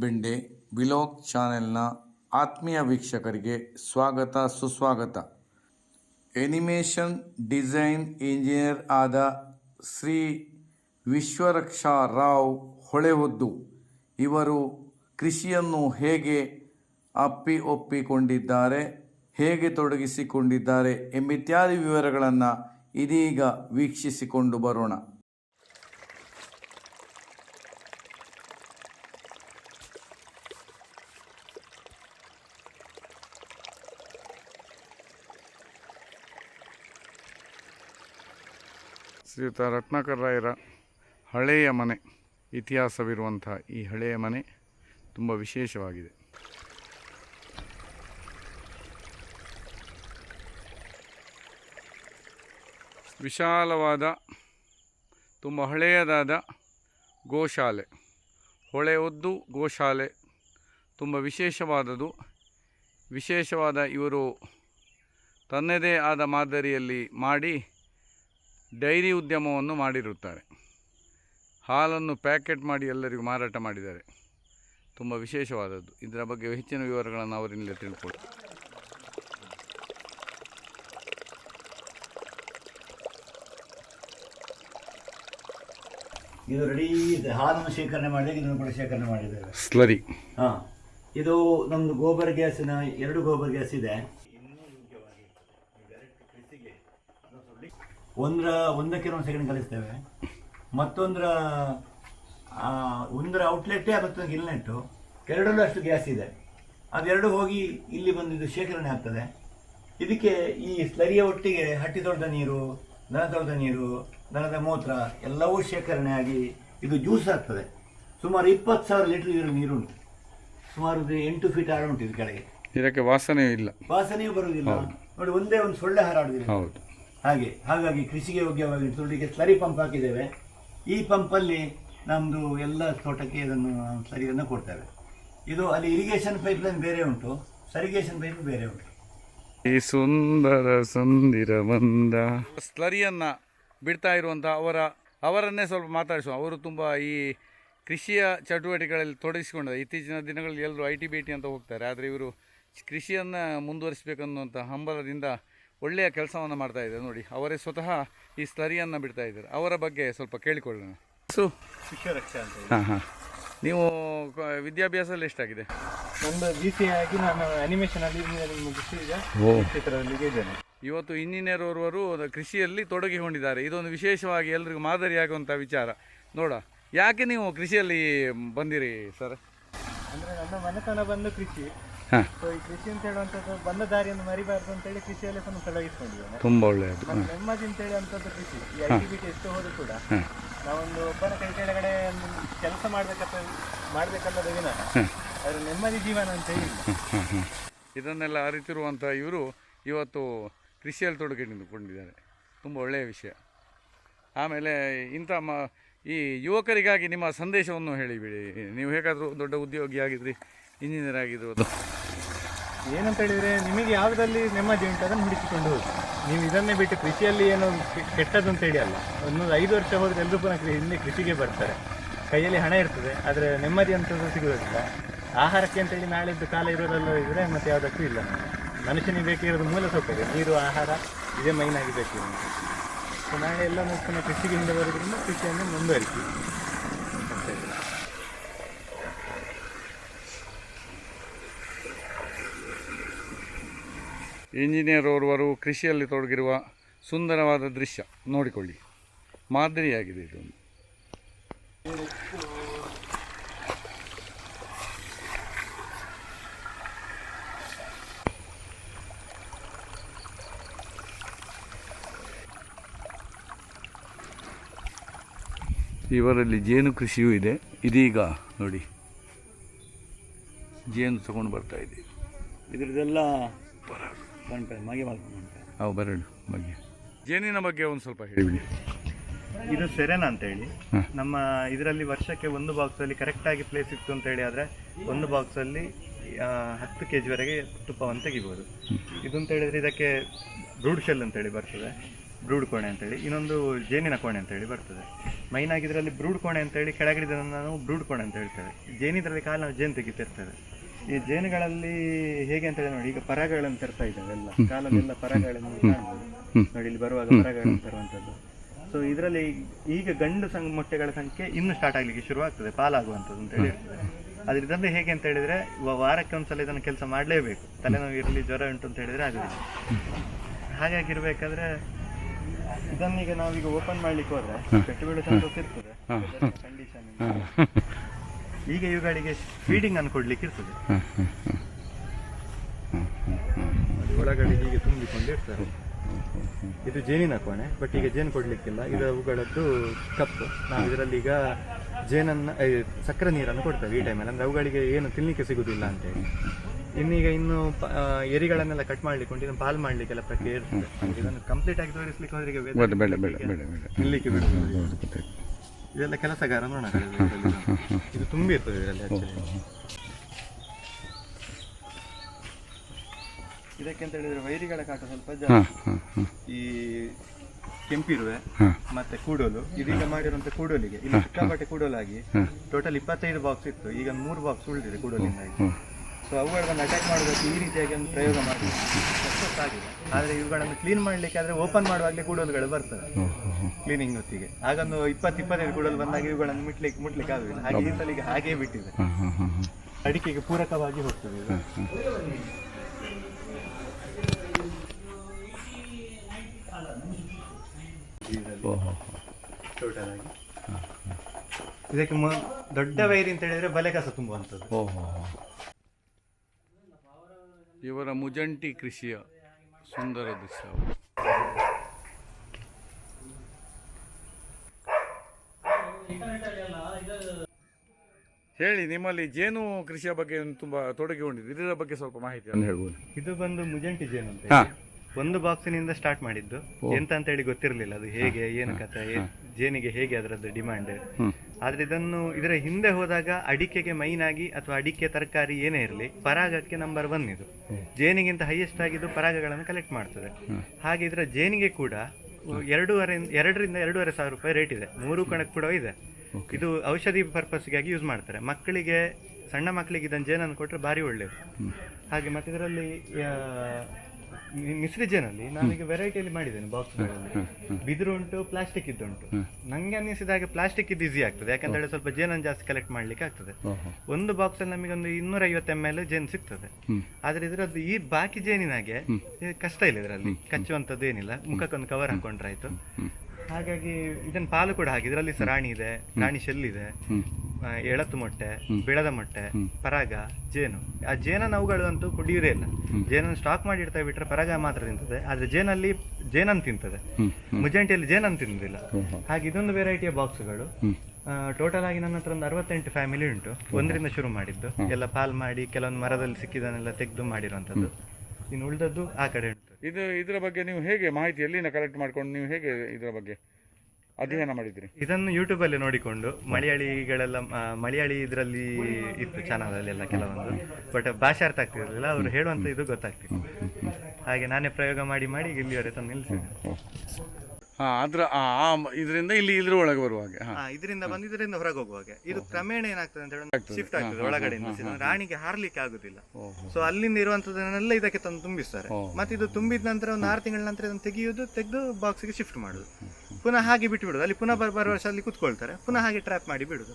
ಬೆಂಡೆ ಬಿಲೋಕ್ ಚಾನೆಲ್ನ ಆತ್ಮೀಯ ವೀಕ್ಷಕರಿಗೆ ಸ್ವಾಗತ, ಸುಸ್ವಾಗತ. ಎನಿಮೇಷನ್ ಡಿಸೈನ್ ಇಂಜಿನಿಯರ್ ಆದ ಶ್ರೀ ವಿಶ್ವರಕ್ಷಾ ರಾವ್ ಹೊಳೆಹೊದ್ದು. ಇವರು ಕೃಷಿಯನ್ನು ಹೇಗೆ ಅಪ್ಪಿ ಒಪ್ಪಿಕೊಂಡಿದ್ದಾರೆ, ಹೇಗೆ ತೊಡಗಿಸಿಕೊಂಡಿದ್ದಾರೆ ಎಂಬಿತ್ಯಾದಿ ವಿವರಗಳನ್ನು ಇದೀಗ ವೀಕ್ಷಿಸಿಕೊಂಡು ಬರೋಣ. ಶ್ರೀಯುತ ರತ್ನಾಕರ್ ರಾಯರ ಹಳೆಯ ಮನೆ, ಇತಿಹಾಸವಿರುವಂಥ ಈ ಹಳೆಯ ಮನೆ ತುಂಬ ವಿಶೇಷವಾಗಿದೆ. ವಿಶಾಲವಾದ, ತುಂಬ ಹಳೆಯದಾದ ಗೋಶಾಲೆ, ಹೊಳೆ ಒದ್ದು ಗೋಶಾಲೆ, ತುಂಬ ವಿಶೇಷವಾದದು ವಿಶೇಷವಾದ ಇವರು ತನ್ನದೇ ಆದ ಮಾದರಿಯಲ್ಲಿ ಮಾಡಿ ಡೈರಿ ಉದ್ಯಮವನ್ನು ಮಾಡಿರುತ್ತಾರೆ. ಹಾಲನ್ನು ಪ್ಯಾಕೆಟ್ ಮಾಡಿ ಎಲ್ಲರಿಗೂ ಮಾರಾಟ ಮಾಡಿದ್ದಾರೆ. ತುಂಬ ವಿಶೇಷವಾದದ್ದು. ಇದರ ಬಗ್ಗೆ ಹೆಚ್ಚಿನ ವಿವರಗಳನ್ನು ಅವರಿಂದ ತಿಳ್ಕೊಳ್ಳಿ. ಇದು ರೆಡಿ ಇದೆ. ಹಾಲನ್ನು ಶೇಖರಣೆ ಮಾಡಿದಾಗ ಇದನ್ನು ಕೂಡ ಶೇಖರಣೆ ಮಾಡಿದ್ದೇವೆ ಸ್ಲರಿ ಹಾಂ. ಇದು ನಮ್ಮದು ಗೋಬರ್ ಗ್ಯಾಸಿನ ಎರಡು ಗೋಬರ್ ಗ್ಯಾಸ್ ಇದೆ. ಒಂದರ ಒಂದಕ್ಕೆ ಒಂದು ಸೆಕೆಂಡ್ ಕಲಿಸ್ತೇವೆ. ಮತ್ತೊಂದರ ಆ, ಒಂದರ ಔಟ್ಲೆಟ್ಟೇ ಮತ್ತೊಂದು ಇಲ್ನೆಟ್ಟು ಎರಡರಲ್ಲೂ ಅಷ್ಟು ಗ್ಯಾಸ್ ಇದೆ. ಅದೆರಡು ಹೋಗಿ ಇಲ್ಲಿ ಬಂದಿದ್ದು ಶೇಖರಣೆ ಆಗ್ತದೆ. ಇದಕ್ಕೆ ಈ ಸ್ಲರಿಯ ಒಟ್ಟಿಗೆ ಹಟ್ಟಿ ತೊಳೆದ ನೀರು ದನ ತೊಳೆದ ನೀರು ದನದ ಮೂತ್ರ ಎಲ್ಲವೂ ಶೇಖರಣೆ ಆಗಿ ಇದು ಜ್ಯೂಸ್ ಆಗ್ತದೆ. ಸುಮಾರು ಇಪ್ಪತ್ತು ಸಾವಿರ ಲೀಟರ್ ಇರೋ ನೀರುಂಟು. ಸುಮಾರು ಎಂಟು ಫೀಟ್ ಆಳ ಉಂಟು ಇದು ಕೆಳಗೆ. ಇದಕ್ಕೆ ವಾಸನೆ ಇಲ್ಲ. ವಾಸನೆಯೂ ಬರುವುದಿಲ್ಲ. ನೋಡಿ ಒಂದೇ ಒಂದು ಸೊಳ್ಳೆ ಹಾರಾಡುವುದಿಲ್ಲ. ಹೌದು. ಹಾಗೆ, ಹಾಗಾಗಿ ಕೃಷಿಗೆ ಯೋಗ್ಯವಾಗಿ ತುಳಿಗೆ ಸ್ಲರಿ ಪಂಪ್ ಹಾಕಿದ್ದೇವೆ. ಈ ಪಂಪಲ್ಲಿ ನಮ್ಮದು ಎಲ್ಲ ತೋಟಕ್ಕೆ ಇದನ್ನು, ಸರಿಯನ್ನು ಕೊಡ್ತೇವೆ. ಇದು ಅಲ್ಲಿ ಇರಿಗೇಷನ್ ಪೈಪ್ ಲೈನ್ ಬೇರೆ ಉಂಟು. ಸರಿಗೇಷನ್ ಪೈಪ್ ಬೇರೆ ಉಂಟು. ಈ ಸುಂದರ ಸುಂದಿರ ಬಂದ ಸ್ಲರಿಯನ್ನು ಬಿಡ್ತಾ ಇರುವಂಥ ಅವರ, ಅವರನ್ನೇ ಸ್ವಲ್ಪ ಮಾತಾಡಿಸುವ ಅವರು ತುಂಬ ಈ ಕೃಷಿಯ ಚಟುವಟಿಕೆಗಳಲ್ಲಿ ತೊಡಗಿಸಿಕೊಂಡಿದ್ದಾರೆ ಇತ್ತೀಚಿನ ದಿನಗಳಲ್ಲಿ ಎಲ್ಲರೂ ಐ ಟಿ ಬಿ ಟಿ ಅಂತ ಹೋಗ್ತಾರೆ. ಆದರೆ ಇವರು ಕೃಷಿಯನ್ನು ಮುಂದುವರಿಸಬೇಕನ್ನುವಂಥ ಹಂಬಲದಿಂದ ಒಳ್ಳೆಯ ಕೆಲಸವನ್ನು ಮಾಡ್ತಾ ಇದ್ದಾರೆ. ನೋಡಿ ಅವರೇ ಸ್ವತಃ ಈ ಸ್ಲರಿಯನ್ನು ಬಿಡ್ತಾ ಇದ್ದಾರೆ. ಅವರ ಬಗ್ಗೆ ಸ್ವಲ್ಪ ಕೇಳಿಕೊಳ್ಳೋಣ. ಸೊ. ಶಿಕ್ಷರಕ್ಷ ಅಂತ ಹಾಂ ಹಾಂ. ನೀವು ವಿದ್ಯಾಭ್ಯಾಸದಲ್ಲಿ ಎಷ್ಟಾಗಿದೆ? ಒಂದು ಬಿ ಸಿ ಆಗಿ ನಾನು ಅನಿಮೇಷನ್ ಅಲ್ಲಿ ಇಂಜಿನಿಯರಿಂಗ್ ಚಿತ್ರದಲ್ಲಿಗೆ ಇದ್ದೇನೆ. ಇವತ್ತು ಇಂಜಿನಿಯರ್ ಓರ್ವರು ಕೃಷಿಯಲ್ಲಿ ತೊಡಗಿಕೊಂಡಿದ್ದಾರೆ. ಇದೊಂದು ವಿಶೇಷವಾಗಿ ಎಲ್ರಿಗೂ ಮಾದರಿಯಾಗುವಂಥ ವಿಚಾರ. ನೋಡ ಯಾಕೆ ನೀವು ಕೃಷಿಯಲ್ಲಿ ಬಂದಿರಿ ಸರ್? ಅಂದ್ರೆ ನನ್ನ ಮನೆತನ ಬಂದು ಕೃಷಿ. ಸೊ ಈ ಕೃಷಿ ಅಂತ ಹೇಳುವಂಥದ್ದು ಬಂದ ದಾರಿಯನ್ನು ಮರಿಬಾರ್ದು ಅಂತೇಳಿ ಹೇಳಿ ಸ್ವಲ್ಪ ತೊಡಗಿಸ್ಕೊಂಡಿದ್ದೇನೆ ತುಂಬ ಒಳ್ಳೆಯದು. ಮತ್ತೆ ನೆಮ್ಮದಿ ಅಂತ ಹೇಳುವಂಥದ್ದು ಕೃಷಿ. ಈ ಆಕ್ಟಿವಿಟಿ ಎಷ್ಟು ಹೋದ್ರು ಕೂಡ ನಾವೊಂದು ಒಬ್ಬನ ಕೈ ಕೆಳಗಡೆ ಒಂದು ಕೆಲಸ ಮಾಡ್ಬೇಕಂತ ಮಾಡ್ಬೇಕಲ್ಲದ ವಿನ ಅದ್ರ ನೆಮ್ಮದಿ ಜೀವನ ಅಂತ ಹೇಳಿ. ಇದನ್ನೆಲ್ಲ ಅರಿತಿರುವಂಥ ಇವರು ಇವತ್ತು ಕೃಷಿಯಲ್ಲಿ ತೊಡಗಿಕೊಂಡಿದ್ದಾರೆ. ತುಂಬ ಒಳ್ಳೆಯ ವಿಷಯ. ಆಮೇಲೆ ಇಂಥ ಮ ಈ ಯುವಕರಿಗಾಗಿ ನಿಮ್ಮ ಸಂದೇಶವನ್ನು ಹೇಳಿಬಿಡಿ. ನೀವು ಹೇಗಾದರೂ ದೊಡ್ಡ ಉದ್ಯೋಗಿ ಆಗಿದ್ರಿ ಇಂಜಿನಿಯರ್ ಆಗಿರ್ಬೋದು ಏನಂತ ಹೇಳಿದರೆ ನಿಮಗೆ ಯಾವುದಲ್ಲಿ ನೆಮ್ಮದಿ ಉಂಟು ಅದನ್ನು ಹುಡುಕಿಕೊಂಡು ಹೋಗಿ. ನೀವು ಇದನ್ನೇ ಬಿಟ್ಟು ಕೃಷಿಯಲ್ಲಿ ಏನೋ ಕೆಟ್ಟದ್ದು ಅಂತ ಹೇಳಿ ಅಲ್ಲ. ಒಂದು ಐದು ವರ್ಷ ಹೋದರೆ ಎಲ್ಲರೂ ಪುನಃ ಹಿಂದೆ ಕೃಷಿಗೆ ಬರ್ತಾರೆ. ಕೈಯಲ್ಲಿ ಹಣ ಇರ್ತದೆ, ಆದರೆ ನೆಮ್ಮದಿ ಅಂತದ್ದು ಸಿಗೋದಿಲ್ಲ ಆಹಾರಕ್ಕೆ ಅಂತೇಳಿ ನಾಳೆದ್ದು ಕಾಲ ಇರೋದೆಲ್ಲ ಇದ್ರೆ ಮತ್ತೆ ಯಾವುದಕ್ಕೂ ಇಲ್ಲ. ಮನುಷ್ಯನಿಗೆ ಬೇಕಿರೋದು ಮೂಲ ಸೌಕರ್ಯ, ನೀರು, ಆಹಾರ, ಇದೇ ಮೈನ್ ಆಗಿ ಬೇಕು. ಸೊ ನಾಳೆ ಎಲ್ಲ ಪುನಃ ಕೃಷಿಗೆ ಹಿಂದೆ ಬರೋದ್ರಿಂದ ಕೃಷಿಯನ್ನು ಮುಂದುವರಿಸಿ. ಇಂಜಿನಿಯರ್ ಓರ್ವರು ಕೃಷಿಯಲ್ಲಿ ತೊಡಗಿರುವ ಸುಂದರವಾದ ದೃಶ್ಯ ನೋಡಿಕೊಳ್ಳಿ. ಮಾದರಿಯಾಗಿದೆ ಇದೊಂದು ಇವರಲ್ಲಿ ಜೇನು ಕೃಷಿಯೂ ಇದೆ. ಇದೀಗ ನೋಡಿ. ಜೇನು ತಗೊಂಡು ಬರ್ತಾ ಇದೆ. ಮಾಡ್ಕೊಂಡು ಅವು ಬರಡು ಬಗ್ಗೆ ಜೇನಿನ ಬಗ್ಗೆ ಒಂದು ಸ್ವಲ್ಪ ಹೇಳಿಬಿಡಿ ಇದು ಸೆರೆನಾ ಅಂತ ಹೇಳಿ. ನಮ್ಮ ಇದರಲ್ಲಿ ವರ್ಷಕ್ಕೆ ಒಂದು ಬಾಕ್ಸ್ ಅಲ್ಲಿ ಕರೆಕ್ಟ್ ಆಗಿ ಪ್ಲೇಸ್ ಇತ್ತು ಅಂತ ಹೇಳಿ ಆದ್ರೆ ಒಂದು ಬಾಕ್ಸ್ ಅಲ್ಲಿ ಆ, ಹತ್ತು ಕೆ ವರೆಗೆ ತುಪ್ಪವನ್ನು ತೆಗಿಬೋದು. ಇದು ಅಂತ ಹೇಳಿದ್ರೆ ಇದಕ್ಕೆ ಬ್ರೂಡ್ ಶೆಲ್ ಅಂತ ಹೇಳಿ ಬರ್ತದೆ. ಬ್ರೂಡ್ ಕೋಣೆ ಅಂತೇಳಿ ಇನ್ನೊಂದು ಜೇನಿನ ಕೋಣೆ ಅಂತೇಳಿ ಬರ್ತದೆ. ಮೈನ್ ಆಗಿ ಇದರಲ್ಲಿ ಬ್ರೂಡ್ ಕೋಣೆ ಅಂತೇಳಿ ಕೆಳಗಡೆ ನಾವು ಬ್ರೂಡ್ ಕೋಣೆ ಅಂತ ಹೇಳ್ತೇವೆ. ಜೇನಿದ್ರಲ್ಲಿ ಕಾಲು ನಾವು ಜೇನು ತೆಗಿತಿರ್ತೇವೆ ಈ ಜೇನುಗಳಲ್ಲಿ ಹೇಗೆ ಅಂತ ಹೇಳಿ ನೋಡಿ ಈಗ ಪರಗಳನ್ನು ತರ್ತಾ ಇದ್ದಾವೆ ಎಲ್ಲ. ಕಾಲಲ್ಲೆಲ್ಲ ಪರಗಳನ್ನು ಕಾಣ್ಬೋದು. ನೋಡಿ ಇಲ್ಲಿ ಬರುವಾಗ ಪರಗಳನ್ನು ತರುವಂತದ್ದು ಸೊ ಇದರಲ್ಲಿ ಈಗ ಗಂಡು ಸಂಘ ಮೊಟ್ಟೆಗಳ ಸಂಖ್ಯೆ ಇನ್ನು ಸ್ಟಾರ್ಟ್ ಆಗ್ಲಿಕ್ಕೆ ಶುರು ಆಗ್ತದೆ ಪಾಲಾಗುವಂಥದ್ದು ಅಂತ ಹೇಳಿ ಆದ್ರೆ ಇದರಲ್ಲಿ ಹೇಗೆ ಅಂತ ಹೇಳಿದ್ರೆ ವಾರಕ್ಕೆ ಒಂದ್ಸಲ ಇದನ್ನು ಕೆಲಸ ಮಾಡಲೇಬೇಕು. ತಲೆನೋವು ಇರಲಿ ಜ್ವರ ಉಂಟು ಅಂತ ಹೇಳಿದ್ರೆ ಆಗುದಿಲ್ಲ. ಹಾಗಾಗಿರ್ಬೇಕಾದ್ರೆ ಇದನ್ನೀಗ ನಾವೀಗ ಓಪನ್ ಮಾಡ್ಲಿಕ್ಕೆ ಹೋದ್ರೆ ಬೀಳೋ ಚಾನ್ಸಸ್ ಇರ್ತದೆ. ಕಂಡೀಷನ್ ಈಗ ಇವುಗಳಿಗೆ ಫೀಡಿಂಗ್ ಅನ್ನು ಕೊಡ್ಲಿಕ್ಕೆ ಇರ್ತದೆ ಒಳಗಡೆ ಹೀಗೆ ತುಂಬಿಕೊಂಡು ಇರ್ತಾರೆ ಇದು ಜೇನಿನ ಕೋಣೆ ಬಟ್ ಈಗ ಜೇನು ಕೊಡ್ಲಿಕ್ಕಿಲ್ಲ ಇದು ಅವುಗಳದ್ದು ಕಪ್ಪು ನಾವು ಇದರಲ್ಲಿ ಈಗ ಜೇನನ್ನ ಸಕ್ಕರೆ ನೀರನ್ನು ಕೊಡ್ತೇವೆ ಈ ಟೈಮಲ್ಲಿ ಅಂದ್ರೆ ಅವುಗಳಿಗೆ ಏನು ತಿನ್ಲಿಕ್ಕೆ ಸಿಗುದಿಲ್ಲ ಅಂತೇಳಿ ಇನ್ನೀಗ ಇನ್ನು ಎರಿಗಳನ್ನೆಲ್ಲ ಕಟ್ ಮಾಡ್ಲಿಕ್ಕೆ ಉಂಟು ಇದನ್ನು ಪಾಲ್ ಮಾಡ್ಲಿಕ್ಕೆಲ್ಲ ಪ್ರಕ್ರಿಯೆ ಇರ್ತದೆ ಇದನ್ನು ಕಂಪ್ಲೀಟ್ ಆಗಿ ತೋರಿಸ್ಲಿಕ್ಕೆ ಹೋದ್ರೆ ಬೇಡ ಬೇಡ ಬೇಡ ಬೇಡ ಬೇಡ ನಿಲ್ಲಿಕ್ಕೆ ಬಿಡುವುದಿಲ್ಲ. ಇದೆಲ್ಲ ಕೆಲಸಗಾರ ನೋಡೋಣ. ಇದು ತುಂಬಿ ಇರ್ತದೆ ಇದರಲ್ಲಿ ಇದಕ್ಕೆ ಅಂತ ಹೇಳಿದ್ರೆ ವೈರಿಗಳ ಕಾಟ ಸ್ವಲ್ಪ ಜಾಸ್ತಿ. ಈ ಕೆಂಪಿರುವೆ ಮತ್ತೆ ಕೂಡೋಲು. ಇದೀಗ ಮಾಡಿರುವಂತ ಕೂಡೋಲಿಗೆ. ಇಲ್ಲಿ ಸಿಕ್ಕಾಪಟ್ಟೆ ಕೂಡೋಲಾಗಿ ಟೋಟಲ್ ಇಪ್ಪತ್ತೈದು ಬಾಕ್ಸ್ ಇತ್ತು. ಈಗ ಮೂರು ಬಾಕ್ಸ್ ಉಳಿದಿದೆ ಕೂಡೋಲಿಂದಾಗಿ. ಸೊ ಅವುಗಳನ್ನು ಅಟ್ಯಾಕ್ ಮಾಡಬೇಕು ಈ ರೀತಿಯಾಗಿ ಒಂದು ಪ್ರಯೋಗ ಮಾಡಿ ಸಕ್ಸಸ್ ಆಗಿದೆ ಆದರೆ ಇವುಗಳನ್ನು ಕ್ಲೀನ್ ಮಾಡಲಿಕ್ಕೆ ಆದರೆ ಓಪನ್ ಮಾಡುವಾಗಲೇ ಕೂಡಲುಗಳು ಬರ್ತವೆ. ಕ್ಲೀನಿಂಗ್ ಹೊತ್ತಿಗೆ. ಹಾಗೊಂದು ಇಪ್ಪತ್ತು ಇಪ್ಪತ್ತೈದು ಕೂಡಲು ಬಂದಾಗ ಇವುಗಳನ್ನು ಮುಟ್ಲಿಕ್ಕೆ ಮುಟ್ಲಿಕ್ಕೆ ಆಗುದಿಲ್ಲ. ಹಾಗೆ ಈ ಸಲಿಗೆ ಹಾಗೇ ಬಿಟ್ಟಿದೆ. ಅಡಿಕೆಗೆ ಪೂರಕವಾಗಿ ಹೋಗ್ತದೆ ಇದು. ಓಹೋ. ಟೋಟಲ್ ಆಗಿ ಇದಕ್ಕೆ ಮೊ- ದೊಡ್ಡ ವೈರಿ ಅಂತ ಹೇಳಿದ್ರೆ ಬಲೆ ಕಸ ತುಂಬುವಂಥದ್ದು. ಇವರ ಮುಜಂಟಿ ಕೃಷಿಯ ಸುಂದರ ದೃಶ್ಯ. ಹೇಳಿ ನಿಮ್ಮಲ್ಲಿ ಜೇನು ಕೃಷಿಯ ಬಗ್ಗೆ ತುಂಬಾ ತೊಡಗಿಕೊಂಡಿದ್ದು ಇದರ ಬಗ್ಗೆ ಸ್ವಲ್ಪ ಮಾಹಿತಿಯನ್ನು ಹೇಳ್ಬೋದು. ಇದು ಬಂದು ಮುಜಂಟಿ ಜೇನು ಅಂತ ಹಾ. ಒಂದು ಬಾಕ್ಸಿನಿಂದ ಸ್ಟಾರ್ಟ್ ಮಾಡಿದ್ದು. ಎಂತ ಅಂತ ಹೇಳಿ ಗೊತ್ತಿರಲಿಲ್ಲ. ಅದು ಹೇಗೆ ಏನು ಕಥೆ ಏ- ಜೇನಿಗೆ ಹೇಗೆ ಅದರದ್ದು ಡಿಮಾಂಡ್ ಆದ್ರೆ ಇದನ್ನು ಇದರ ಹಿಂದೆ ಹೋದಾಗ ಅಡಿಕೆಗೆ ಮೈನ್ ಆಗಿ ಅಥವಾ ಅಡಿಕೆ ತರಕಾರಿ ಏನೇ ಇರಲಿ ಪರಾಗಕ್ಕೆ ನಂಬರ್ ಒನ್ ಇದು. ಜೇನಿಗಿಂತ ಹೈಯೆಸ್ಟ್ ಆಗಿದ್ದು ಪರಾಗಗಳನ್ನು ಕಲೆಕ್ಟ್ ಮಾಡ್ತದೆ. ಹಾಗೆ ಇದರ ಜೇನಿಗೆ ಕೂಡ ಎರಡೂವರೆ ಎರಡರಿಂದ ಎರಡೂವರೆ ಸಾವಿರ ರೂಪಾಯಿ ರೇಟ್ ಇದೆ. ಮೂರು ಕಣಕ್ಕೆ ಕೂಡ ಇದೆ. ಇದು ಔಷಧಿ ಪರ್ಪಸ್ಗಾಗಿ ಯೂಸ್ ಮಾಡ್ತಾರೆ. ಮಕ್ಕಳಿಗೆ ಸಣ್ಣ ಮಕ್ಕಳಿಗೆ ಇದನ್ನು ಜೇನನ್ನು ಕೊಟ್ಟರೆ ಭಾರಿ ಒಳ್ಳೆಯದು ಹಾಗೆ ಮತ್ತೆ ಇದರಲ್ಲಿ ಆ, ಮಿ- ಮಿಶ್ರಿ ಜೇನಲ್ಲಿ ನಾನೀಗ ವೆರೈಟಿಯಲ್ಲಿ ಮಾಡಿದ್ದೇನೆ ಬಾಕ್ಸ್ಗಳಲ್ಲಿ ಬಿದಿರು ಉಂಟು ಪ್ಲಾಸ್ಟಿಕ್ ಇದ್ದುಂಟು ನಂಗೆ ಅನ್ನಿಸಿದ ಹಾಗೆ ಪ್ಲಾಸ್ಟಿಕ್ ಇದು ಈಸಿ ಆಗ್ತದೆ ಯಾಕಂತ ಹೇಳಿ ಸ್ವಲ್ಪ ಜೇನನ್ನು ಜಾಸ್ತಿ ಕಲೆಕ್ಟ್ ಮಾಡ್ಲಿಕ್ಕೆ ಆಗ್ತದೆ. ಒಂದು ಬಾಕ್ಸ್ ಅಲ್ಲಿ ನಮಗೆ ಒಂದು ಇನ್ನೂರ ಐವತ್ತು ಎಂ ಎಲ್ ಜೇನು ಸಿಗ್ತದೆ. ಆದ್ರೆ ಇದ್ರದ್ದು ಈ ಬಾಕಿ ಜೇನಿನಾಗೆ ಕಷ್ಟ ಇಲ್ಲ ಇದರಲ್ಲಿ ಕಚ್ಚುವಂಥದ್ದು ಏನಿಲ್ಲ ಮುಖಕ್ಕೊಂದು ಕವರ್ ಹಾಕೊಂಡ್ರಾಯ್ತು. ಹಾಗಾಗಿ ಇದನ್ನ ಪಾಲು ಕೂಡ ಹಾಗೆ ಇದರಲ್ಲಿ ಸರಾಣಿ ರಾಣಿ ಇದೆ ರಾಣಿ ಶೆಲ್ ಇದೆ ಎಳತು ಮೊಟ್ಟೆ ಬಿಳದ ಮೊಟ್ಟೆ ಪರಾಗ ಜೇನು. ಆ ಜೇನನ್ನು ಅವುಗಳು ಅಂತೂ ಕುಡಿಯೋದೇ ಇಲ್ಲ ಜೇನನ್ನು ಸ್ಟಾಕ್ ಮಾಡಿ ಇಡ್ತಾ ಬಿಟ್ರೆ ಪರಾಗ ಮಾತ್ರ ತಿಂತದೆ. ಆದ್ರೆ ಜೇನಲ್ಲಿ ಜೇನನ್ ತಿಂತದೆ. ಮುಜಂಟಿಯಲ್ಲಿ ಜೇನನ್ ತಿನ್ನೋದಿಲ್ಲ ಹಾಗೆ ಇದೊಂದು ವೆರೈಟಿಯ ಬಾಕ್ಸ್ಗಳು ಟೋಟಲ್ ಆಗಿ ನನ್ನ ಹತ್ರ ಒಂದು ಅರವತ್ತೆಂಟು ಫ್ಯಾಮಿಲಿ ಉಂಟು. ಒಂದರಿಂದ ಶುರು ಮಾಡಿದ್ದು. ಎಲ್ಲ ಪಾಲ್ ಮಾಡಿ ಕೆಲವೊಂದು ಮರದಲ್ಲಿ ಸಿಕ್ಕಿದನ್ನೆಲ್ಲ ತೆಗೆದು ಮಾಡಿರುವಂಥದ್ದು. ಇನ್ನು ಉಳಿದದ್ದು ಆ ಕಡೆ ಉಂಟು. ಇದು ಇದರ ಬಗ್ಗೆ ನೀವು ಹೇಗೆ ಮಾಹಿತಿ ಎಲ್ಲಿಂದ ಕಲೆಕ್ಟ್ ಮಾಡ್ಕೊಂಡು ನೀವು ಹೇಗೆ ಇದರ ಬಗ್ಗೆ ಅಧ್ಯಯನ ಮಾಡಿದ್ರಿ? ಇದನ್ನು ಯೂಟ್ಯೂಬಲ್ಲಿ ನೋಡಿಕೊಂಡು ಮಲಯಾಳಿಗಳೆಲ್ಲ ಆ, ಮಲಯಾಳಿ ಇದರಲ್ಲಿ ಇತ್ತು ಚಾನಲಲ್ಲಿ ಎಲ್ಲ ಕೆಲವೊಂದು ಬಟ್ ಭಾಷೆ ಅರ್ಥ ಆಗ್ತಿರಲಿಲ್ಲ ಅವರು ಹೇಳುವಂತ ಇದು ಗೊತ್ತಾಗ್ತಿತ್ತು. ಹಾಗೆ ನಾನೇ ಪ್ರಯೋಗ ಮಾಡಿ ಮಾಡಿ ಇಲ್ಲಿವರೆ ತಂದು ನಿಲ್ಲಿಸಿದೆ ಹಾಂ ಅದ್ರ ಆ ಆ ಮ- ಇದರಿಂದ ಇಲ್ಲಿ ಇದ್ರ ಒಳಗೆ ಬರುವಾಗೆ ಹಾ. ಹಾ, ಇದರಿಂದ ಬಂದು ಇದರಿಂದ ಹೊರಗೆ ಹೋಗುವಾಗ ಇದು ಕ್ರಮೇಣ ಏನಾಗ್ತದೆ ಅಂತ ಹೇಳಿ ಶಿಫ್ಟ್ ಆಗ್ತದೆ ಒಳಗಡೆಯಿಂದ. ರಾಣಿಗೆ ಹಾರ್ಲಿಕ್ಕೆ ಆಗುದಿಲ್ಲ. ಸೊ ಅಲ್ಲಿಂದ ಇರುವಂತದನ್ನೆಲ್ಲ ಇದಕ್ಕೆ ತಂದು ತುಂಬಿಸ್ತಾರೆ. ಮತ್ತೆ ಇದು ತುಂಬಿದ ನಂತರ ಒಂದು ಆರು ತಿಂಗಳ ನಂತರ ಇದನ್ನು ತೆಗೆಯುವುದು ತೆಗೆದು ಬಾಕ್ಸ್ಗೆ ಶಿಫ್ಟ್ ಮಾಡುದು. ಪುನಃ ಹಾಗೆ ಬಿಟ್ಟು ಬಿಡುದು ಅಲ್ಲಿ ಪುನಃ ಬರುವ ವರ್ಷ ಅಲ್ಲಿ ಕುತ್ಕೊಳ್ತಾರೆ. ಪುನಃ ಹಾಗೆ ಟ್ರ್ಯಾಪ್ ಮಾಡಿ ಬಿಡುದು.